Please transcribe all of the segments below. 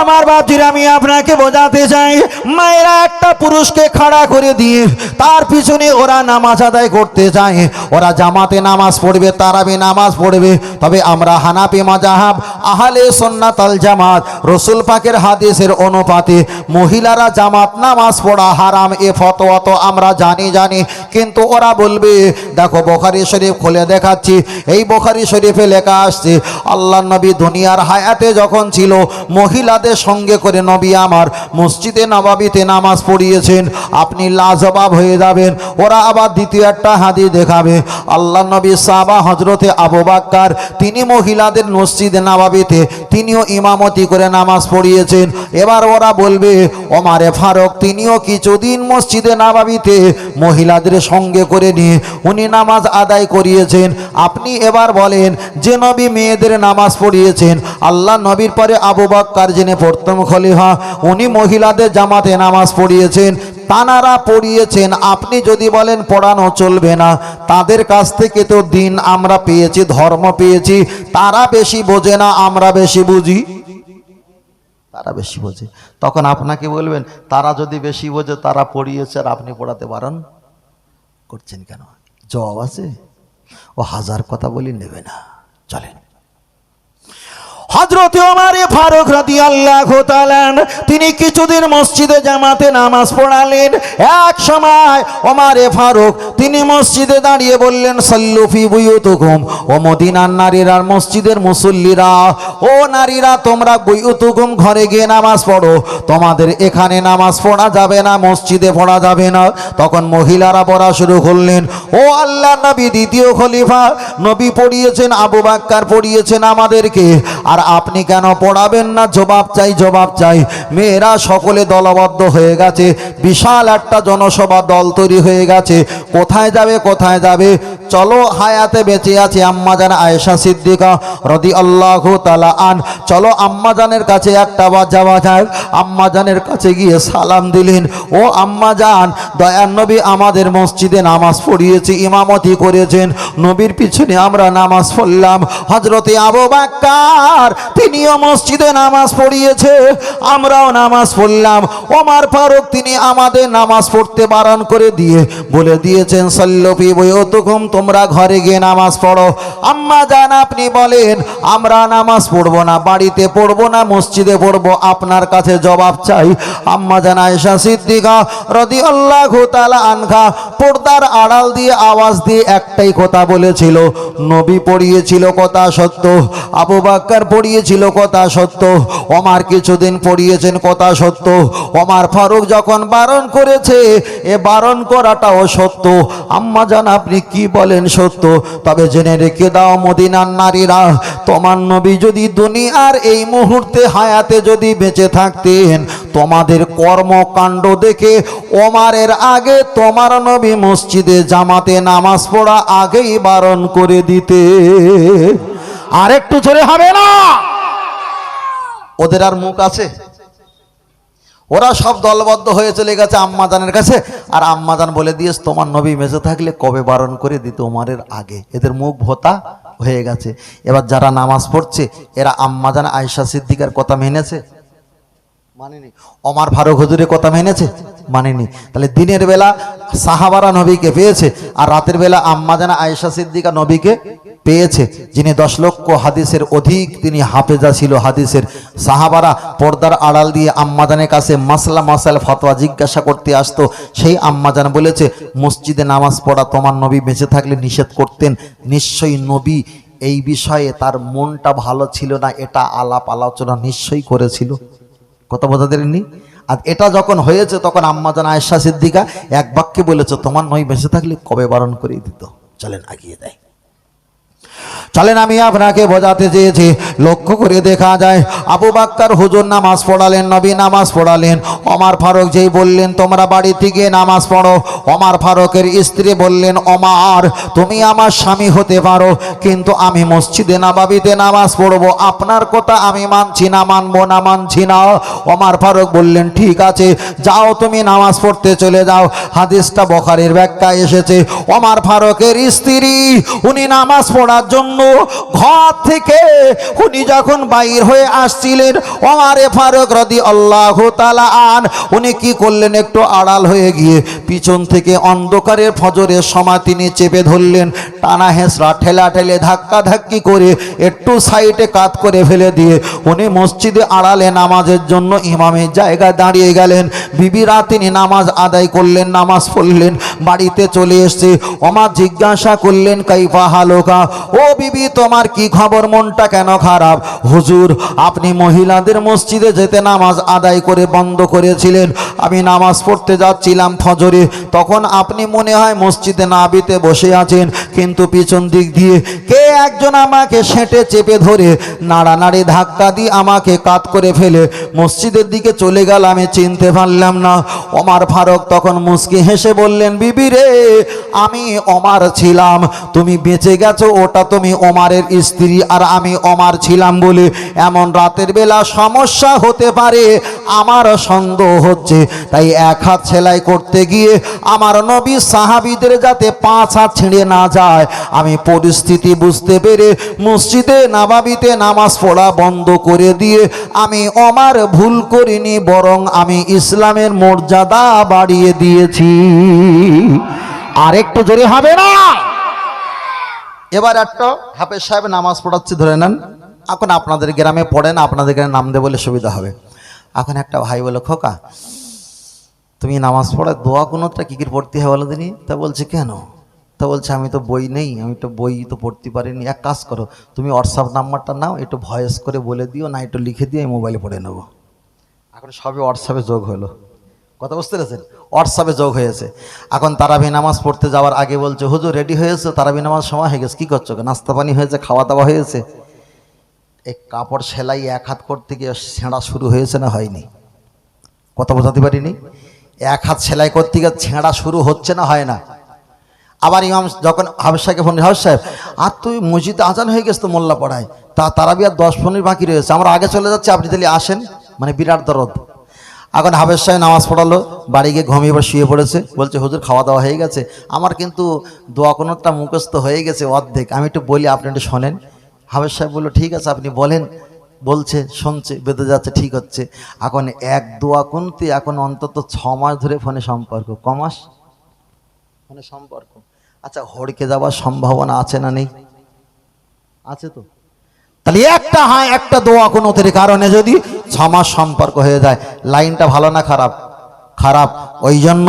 আমার বাপজির আমি আপনাকে বোঝাতে চাই, মায়েরা একটা পুরুষকে খাড়া করে দিয়ে তার পিছনে ওরা নামাজ আদায় করতে চায়। ওরা জামাতে নামাজ পড়বে, তারাবি নামাজ পড়বে। তবে আমরা হানাপি মাজাহাব আহলে সন্নাতাল জামাত, রসুল পাকের হাদিসের অনুপাতে মহিলারা জামাত নামাজ পড়া হারাম, এ ফতোয়া তো আমরা জানি জানি। কিন্তু ওরা বলবে, দেখো বোখারি শরীফ খুলে দেখাচ্ছি, এই বোখারি শরীফে লেখা আসছে, আল্লাহ নবী দুনিয়ার হায়াতে যখন ছিল, মহিলাদের সঙ্গে করে নবী আমার মসজিদে নবাবিতে নামাজ পড়িয়েছেন। আপনি লাজবাব হয়ে যাবেন। ওরা আবার দ্বিতীয় একটা হাদি দেখাবে। আল্লাহ নবী সাবা হজরতে আবু বাক্কার, তিনি মহিলাদের মসজিদে নবাবিতে তিনিও ইমামতি করে নামাজ পড়িয়েছেন। এবার ওরা বলবে, ওমারে ফারুক, তিনিও কিছুদিন মসজিদে নাবাবিতে মহিলাদের সঙ্গে করে নিয়ে উনি নামাজ আদায় করিয়েছেন। আপনি এবার বলেন, যে নবী মেয়েদের নামাজ পড়িয়েছেন, আল্লাহ নবীর পরে আবু বাক্কার যিনি প্রথম খলিফা, উনি মহিলাদের জামাতে নামাজ পড়িয়েছেন। তানারা পড়িয়েছেন, আপনি যদি বলেন পড়ানো চলবে না, তাদের কাছ থেকে তো দিন আমরা পেয়েছি, ধর্ম পেয়েছি, তারা বেশি বোঝে না, আমরা বেশি বুঝি। তারা বেশি বোঝে। তখন আপনাকে বলবেন, তারা যদি বেশি বোঝে, তারা পড়িয়েছে আর আপনি পড়াতে পারেন? করছেন কেন? জবাব আছে? ও হাজার কথা বলি নেবে না। চলেন। হজরত ওমারে ফারুক রাদি আল্লাহ তিনি কিছুদিন মসজিদে জামাতে নামাজ পড়ালেন। এক সময় ওমারে ফারুক, তিনি মসজিদে দাঁড়িয়ে বললেন সল্লুফি বুয়ুতুকুম। ও মদিনার নারীরা, মসজিদের মুসল্লিরা, ও নারীরা, তোমরা বুয়ুতুকুম ঘরে গিয়ে নামাজ পড়ো। তোমাদের এখানে নামাজ পড়া যাবে না, মসজিদে পড়া যাবে না। তখন মহিলারা পড়া শুরু করলেন, ও আল্লাহ নবী, দ্বিতীয় খলিফা, নবী পড়িয়েছেন, আবু বাক্কার পড়িয়েছেন আমাদেরকে। আর আপনি কেন পড়াবেন না? জবাব চাই জবাব চাই। মেয়েরা সকলে দলবদ্ধ হয়ে গেছে। বিশাল একটা জনসভা দল তৈরি হয়ে গেছে। কোথায় যাবে কোথায় যাবে? চলো হায়াতে বেঁচে আছে আম্মাজান আয়েশা সিদ্দিকা রদি আল্লাহ তালা আন। চলো আম্মাজানের কাছে একটা বার যাওয়া যায় আম্মাজানের কাছে গিয়ে সালাম দিলেন। ও আম্মাজান, দয়ার নবী আমাদের মসজিদে নামাজ পড়িয়েছে, ইমামতি করেছেন। নবীর পিছনে আমরা নামাজ পড়লাম। হজরতে আবু বাক্কার তিনিও মসজিদে নামাজ পড়িয়েছে, আমরাও নামাজ পড়লাম। ওমার ফারুক তিনি আমাদের নামাজ পড়তে বারণ করে দিয়ে বলে দিয়েছেন সল্লপি বইয়তুকুম তোমরা ঘরে গিয়ে নামাজ পড়ো। আম্মা জান, আপনি বলেন, আমরা নামাজ পড়ব না, বাড়িতে পড়ব না, মসজিদে পড়ব। আপনার কাছে জবাব চাই। আম্মা জান, আয়েশা সিদ্দিকা রদি আল্লাহ আনখা পর্দার আড়াল দিয়ে আওয়াজ দিয়ে একটাই কথা বলেছিল, নবী পড়িয়েছিল কথা সত্য। আবু বাক্কার পড়িয়েছিল কথা সত্য। ওমার কিছুদিন পড়িয়েছেন কথা সত্য। ওমার ফারুক যখন বারণ করেছে, এ বারণ করাটাও সত্য। আম্মা জান, আপনি কি বলেন সত্য? তবে জেনে রেখে দাও মদিনার নারীরা, তোমার নবী যদি দুনিয়ার এই মুহূর্তে হায়াতে যদি বেঁচে থাকতেন, তোমাদের কর্মকাণ্ড দেখে ওমারের আগে তোমার নবী মসজিদে জামাতে নামাজ পড়া আগেই বারণ করে দিতে। আর একটু জোরে হবে না। ওদের আর মুখ আছে? ওরা সব দলবদ্ধ হয়ে চলে গেছে আম্মাজানের কাছে। আর আম্মাজান বলে দিয়েস তোমার নবী মেজে থাকলে কবে বারণ করে দিত ওমারের আগে? এদের মুখ ভোতা হয়ে গেছে। এবার যারা নামাজ পড়ছে, এরা আম্মাজান আয়সা সিদ্দিকার কথা মেনেছে? মানেনি। অমার ফারুক হুজুরের কথা মেনেছে? মানেনি। তাহলে দিনের বেলা সাহাবারা নবীকে পেয়েছে আর রাতের বেলা আম্মাজানা আয়েশা সিদ্দিকা নবীকে পেয়েছে, যিনি দশ লক্ষ হাদিসের অধিক তিনি হাফেজা ছিল হাদিসের। সাহাবারা পর্দার আড়াল দিয়ে আম্মাজানের কাছে মাসলা মাসাল ফতোয়া জিজ্ঞাসা করতে আসতো। সেই আম্মাজান বলেছে, মসজিদে নামাজ পড়া তোমার নবী বেঁচে থাকলে নিষেধ করতেন। নিশ্চয়ই নবী এই বিষয়ে তার মনটা ভালো ছিল না, এটা আলাপ আলোচনা নিশ্চয়ই করেছিল। কথা বোঝা দেননি আর এটা যখন হয়েছে, তখন আম্মা জান আয়সা সিদ্দিকা এক বাক্যে বলেছে, তোমার নয় বেঁচে থাকলে কবে বারণ করে দিত? চলেন আগিয়ে দেয় চলেন আমি আপনাকে বোঝাতে চেয়েছি। লক্ষ্য করে দেখা যায়, আবু বাক্কার হুজুর নামাজ পড়ালেন, নবী নামাজ পড়ালেন। অমার ফারুক যেই বললেন, তোমরা বাড়ি থেকে নামাজ পড়ো। অমার ফারুকের স্ত্রী বললেন অমার তুমি আমার স্বামী হতে পারো, কিন্তু আমি মসজিদে নাবাবিতে নামাজ পড়ব। আপনার কথা আমি মানছি না, মানবো না, মানছি না। অমার ফারুক বললেন, ঠিক আছে, যাও তুমি নামাজ পড়তে চলে যাও। হাদিসটা বখারির ব্যাখ্যা এসেছে। অমার ফারুকের স্ত্রী, উনি নামাজ পড়ার জন্য জন্য ঘর থেকে উনি যখন বাইর হয়ে আসছিলেন, ওমারে ফারুক রদি আল্লাহ তালা আন, উনি কি করলেন? একটু আড়াল হয়ে গিয়ে পিছন থেকে অন্ধকারের ফজরের সময় তিনি চেপে ধরলেন, টানা হেঁচড়া, ঠেলা ঠেলে ধাক্কা ধাক্কি করে একটু সাইডে কাত করে ফেলে দিয়ে উনি মসজিদে আড়ালে নামাজের জন্য ইমামের জায়গায় দাঁড়িয়ে গেলেন। বিবিরা তিনি নামাজ আদায় করলেন, নামাজ পড়লেন, বাড়িতে চলে এসছে ওমা জিজ্ঞাসা করলেন, কাইফা হালোকা? ও বিবি তোমার কি খবর? মনটা কেন খারাপ? হুজুর, আপনি মহিলাদের মসজিদে যেতে নামাজ আদায় করে বন্ধ করেছিলেন। আমি নামাজ পড়তে যাচ্ছিলাম ফজরে। তখন আপনি মনে হয় মসজিদে নাবিতে বসে আছেন। কিন্তু পিছন দিক দিয়ে কে একজন আমাকে সেঁটে চেপে ধরে নাড়ানাড়ি ধাক্কা দিয়ে আমাকে কাত করে ফেলে। মসজিদের দিকে চলে গেল আমি চিনতে পারলাম না। ওমার ফারুক তখন মুস্কি হেসে বললেন, বিবি রে, আমি ওমার ছিলাম। তুমি বেঁচে গেছো, ওটা তুমি ওমারের স্ত্রী আর আমি ওমার ছিলাম বলে এমন রাতের বেলা সমস্যা হতে পারে, আমার সন্দেহ হচ্ছে। তাই এক হাত সেলাই করতে গিয়ে আমার নবী সাহাবিদের যাতে পাঁচ হাত ছিঁড়ে না যায়, আমি পরিস্থিতি বুঝতে পেরে মসজিদে নাবাবিতে নামাজ পড়া বন্ধ করে দিয়ে আমি অমার ভুল করিনি, বরং আমি ইসলামের মর্যাদা বাড়িয়ে দিয়েছি। আর একটু জোরে হবে না? এবার একটা হাফেজ সাহেব নামাজ পড়াচ্ছি, ধরে নেন। এখন আপনাদের গ্রামে পড়েন, আপনাদের গ্রামে নাম দেবলে সুবিধা হবে। এখন একটা ভাই বলে, খোকা, তুমি নামাজ পড়ে, দোয়া কোনোটা কী কী পড়তে হয় বলো দিনই তা বলছে, কেন? তা বলছে, আমি তো বই নেই, আমি তো বই তো পড়তে পারিনি। এক কাজ করো, তুমি হোয়াটসঅ্যাপ নাম্বারটা নাও, একটু ভয়েস করে বলে দিও, না একটু লিখে দিয়ে আমি মোবাইলে পড়ে নেব। এখন সবই হোয়াটসঅ্যাপে যোগ হলো। কথা বুঝতে পেরেছেন? হোয়াটসঅ্যাপে যোগ হয়েছে। এখন তারাবি নামাজ পড়তে যাওয়ার আগে বলছে, হুজুর রেডি হয়েছে? তারাবি নামাজ সময় হয়ে গেছে, কী করছ? নাস্তা পানি হয়েছে, খাওয়া দাওয়া হয়েছে? এই কাপড় সেলাই এক হাত করতে গিয়ে ছেঁড়া শুরু হয়েছে না হয়নি? কথা বোঝাতে পারিনি? এক হাত সেলাই করতে গিয়ে ছেঁড়া শুরু হচ্ছে না হয় না? আবার ইমাম যখন হাবেজ সাহেবকে ফোন হাবেজ সাহেব, আর তুই মসজিদে আজান হয়ে গেছে তো মোল্লা পড়ায় তা তারাবি আর দশ পনেরো বাকি রয়েছে। আমরা আগে চলে যাচ্ছি, আপনি তাহলে আসেন। মানে বিরাট দরদ। এখন হাবেজ সাহেব নামাজ পড়ালো, বাড়ি গিয়ে ঘুমিয়ে এবার শুয়ে পড়েছে। বলছে, হুজুর খাওয়া দাওয়া হয়ে গেছে? আমার কিন্তু দোয়া কোনোটা মুখস্থ হয়ে গেছে অর্ধেক। আমি একটু বলি, আপনি একটু শোনেন। হাবেজ সাহেব বলল, ঠিক আছে, আপনি বলেন। বলছে, শুনছে, বেঁধে যাচ্ছে, ঠিক হচ্ছে। এখন এক দোয়া কোনতে, এখন অন্তত ছ মাস ধরে ফোনে সম্পর্ক। কমাস ফোনে সম্পর্ক। আচ্ছা হড়কে যাওয়ার সম্ভাবনা আছে না নেই? আছে তো? তাহলে একটা হ্যাঁ একটা দোয়া কোনোতের কারণে যদি ছমাস সম্পর্ক হয়ে যায়, লাইনটা ভালো না খারাপ? খারাপ। ওই জন্য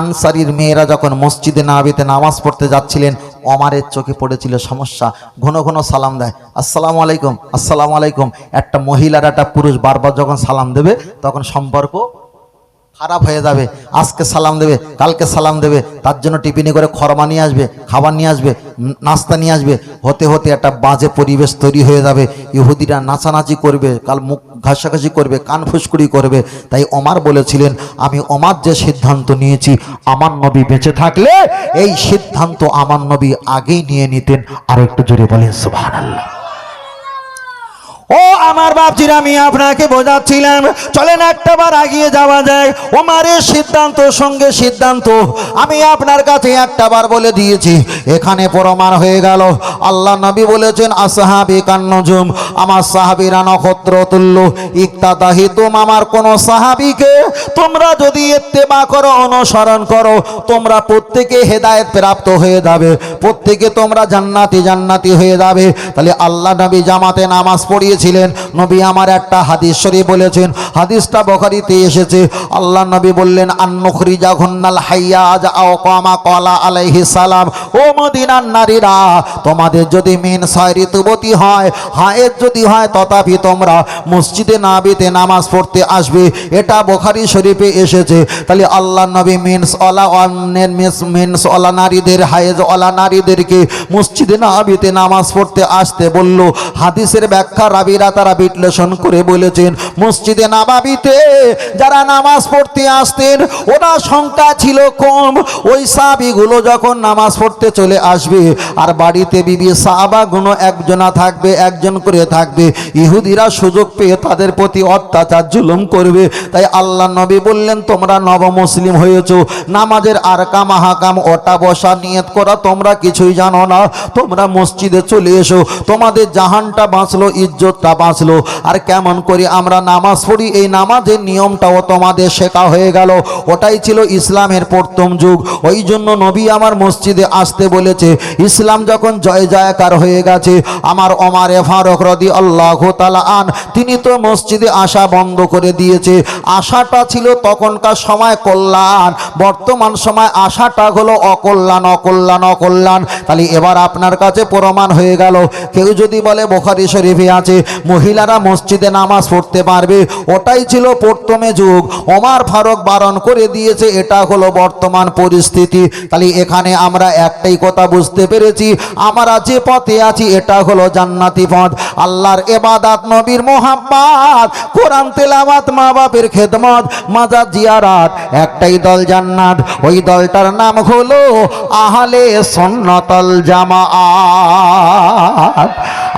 আনসারির মেয়েরা যখন মসজিদে নাবিতে নামাজ পড়তে যাচ্ছিলেন, অমারের চোখে পড়েছিল সমস্যা। ঘন ঘন সালাম দেয়। আসসালামু আলাইকুম আসসালামু আলাইকুম। একটা মহিলার একটা পুরুষ বারবার যখন সালাম দেবে, তখন সম্পর্ক খারাপ হয়ে যাবে, আজকে সালাম দেবে, কালকে সালাম দেবে, তার জন্য টিফিনে করে খরমা নিয়ে আসবে, খাবার নিয়ে আসবে নাস্তা নিয়ে আসবে, হতে হতে একটা বাজে পরিবেশ তৈরি হয়ে যাবে, ইহুদিরা নাচানাচি করবে, কাল মুখ ঘাসাঘাসি করবে, কান ফুসকুড়ি করবে, তাই ওমার বলেছিলেন, আমি ওমার যে সিদ্ধান্ত নিয়েছি, আমার নবী বেঁচে থাকলে, এই সিদ্ধান্ত আমার নবী আগেই নিয়ে নিতেন। আর একটু জোরে বলেন, সুবহানাল্লাহ। ও আমার বাপজির, আমি আপনাকে বোঝাচ্ছিলাম। চলেন একটা বার আগিয়ে যাওয়া যায় ওমারের সিদ্ধান্ত, সঙ্গে সিদ্ধান্ত। আমি আপনার কাছে একটা বার বলে দিয়েছি। এখানে প্রমাণ হয়ে গেল। আল্লাহ নবী বলেছেন, আসাহাবি কান্নজুম, আমার সাহাবিরা নক্ষত্র তুল্য, ইকতাদাহি, তুম আমার কোন সাহাবিকে তোমরা যদি ইত্তেবা করো, অনুসরণ করো, তোমরা প্রত্যেকে হেদায়েত প্রাপ্ত হয়ে যাবে। প্রত্যেকে তোমরা জান্নাতি জান্নাতি হয়ে যাবে। তাহলে আল্লাহ নবী জামাতে নামাজ পড়িয়েছিলেন নবী আমার একটা হাদিস শরীফ বলেছেন, হাদিসটা বখারিতে এসেছে। আল্লাহ নবী বললেন আন্নখরি জাঘন্নাল হাইয়াজ আও কামা কলা আলাইহি সালাম। ও মদিনার নারীরা, তোমাদের যদি মেন ছয় ঋতুবতী হয়, হায়ের যদি হয়, তথাপি তোমরা মসজিদে নাবিতে নামাজ পড়তে আসবে। এটা বোখারি শরীফে এসেছে। তাহলে আল্লাহ নবী মেন্স অলা অন্যের মেন্স অলা নারীদের হায়েজ অলা নারীদেরকে মসজিদে নাবিতে নামাজ পড়তে আসতে বলল, হাদিসের ব্যাখ্যা সাহাবিরা তারা বিশ্লেষণ করে বলেছেন, মসজিদে নাবাবিতে যারা নামাজ পড়তে আসতেন ওরা সংখ্যা ছিল কম। ওই সাহাবিগুলো যখন নামাজ পড়তে চলে আসবে, আর বাড়িতে বিবি সাহাবাগুলো একজনা থাকবে, একজন করে থাকবে, ইহুদিরা সুযোগ পেয়ে তাদের প্রতি অত্যাচার জুলুম করবে। তাই আল্লাহ নবী বললেন, তোমরা নব মুসলিম হয়েছো, নামাজের আরকাম মাহাকাম, ওটা বসা নিয়ত করা তোমরা কিছুই জানো না। তোমরা মসজিদে চলে এসো, তোমাদের জাহানটা বাঁচলো ইজ্জতটা বাঁচলো। আর কেমন করে আমরা নামাজ পড়ি? এই নামাজের নিয়মটাও তোমাদের শেখা হয়ে গেল। ওটাই ছিল ইসলামের প্রথম যুগ। ওই জন্য নবী আমার মসজিদে আসতে বলেছে, ইসলাম যখন জয় জয়কার হয়ে গেছে, আমার অমারে ফারুক রদি আল্লাহ তালা আন, তিনি তো মসজিদে আসা বন্ধ করে দিয়েছে। আশাটা ছিল তখনকার সময় কল্যাণ। বর্তমান সময় আশাটা হলো অকল্যাণ অকল্যাণ অকল্যাণ। তাহলে এবার আপনার কাছে প্রমাণ হয়ে গেল। কেউ যদি বলে বোখারি শরীফে আছে মহিলারা মসজিদে নামাজ পড়তে পারবে। ওটাই ছিল প্রথমে যুগ। ওমার ফারুক বারণ করে দিয়েছে, এটা হলো বর্তমান পরিস্থিতি। তাহলে এখানে আমরা একটাই কথা বুঝতে পেরেছি, আমরা যে পথে আছি, এটা হলো জান্নাতি পথ। আল্লাহর এবাদাত, নবীর মোহাম্মদ, কোরআন তেলাওয়াত মা বাপের খেদমত, মাজার জিয়ারাত, একটাই দল জান্নাত। ওই দলটার নাম হলো আহলে সন্নতল জামাআত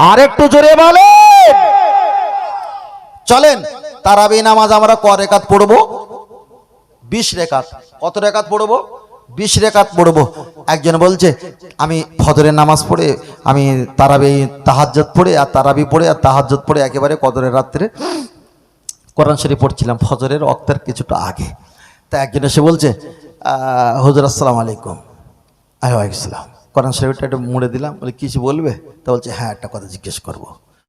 আর একটু জোরে বলে চলেন তারাবি নামাজ আমরা ক রেখাত পড়ব? বিশ রেখাত। কত রেখাত পড়ব? বিশ রেখাত পড়ব। একজন বলছে, আমি ফজরের নামাজ পড়ে, আমি তারাবি তাহাজ্জত পড়ে আর তারাবি পড়ে আর তাহাজ্জত পড়ে একেবারে কদরের রাত্রে। কোরআন শরীফ পড়ছিলাম ফজরের অক্তের কিছুটা আগে। তা একজন এসে বলছে হুজুর, আসসালাম আলাইকুম। আহ আলাইকুম কোরআন শরীফটা একটু মুড়ে দিলাম। বলে, কিছু বলবে? তা বলছে হ্যাঁ একটা কথা জিজ্ঞেস করব।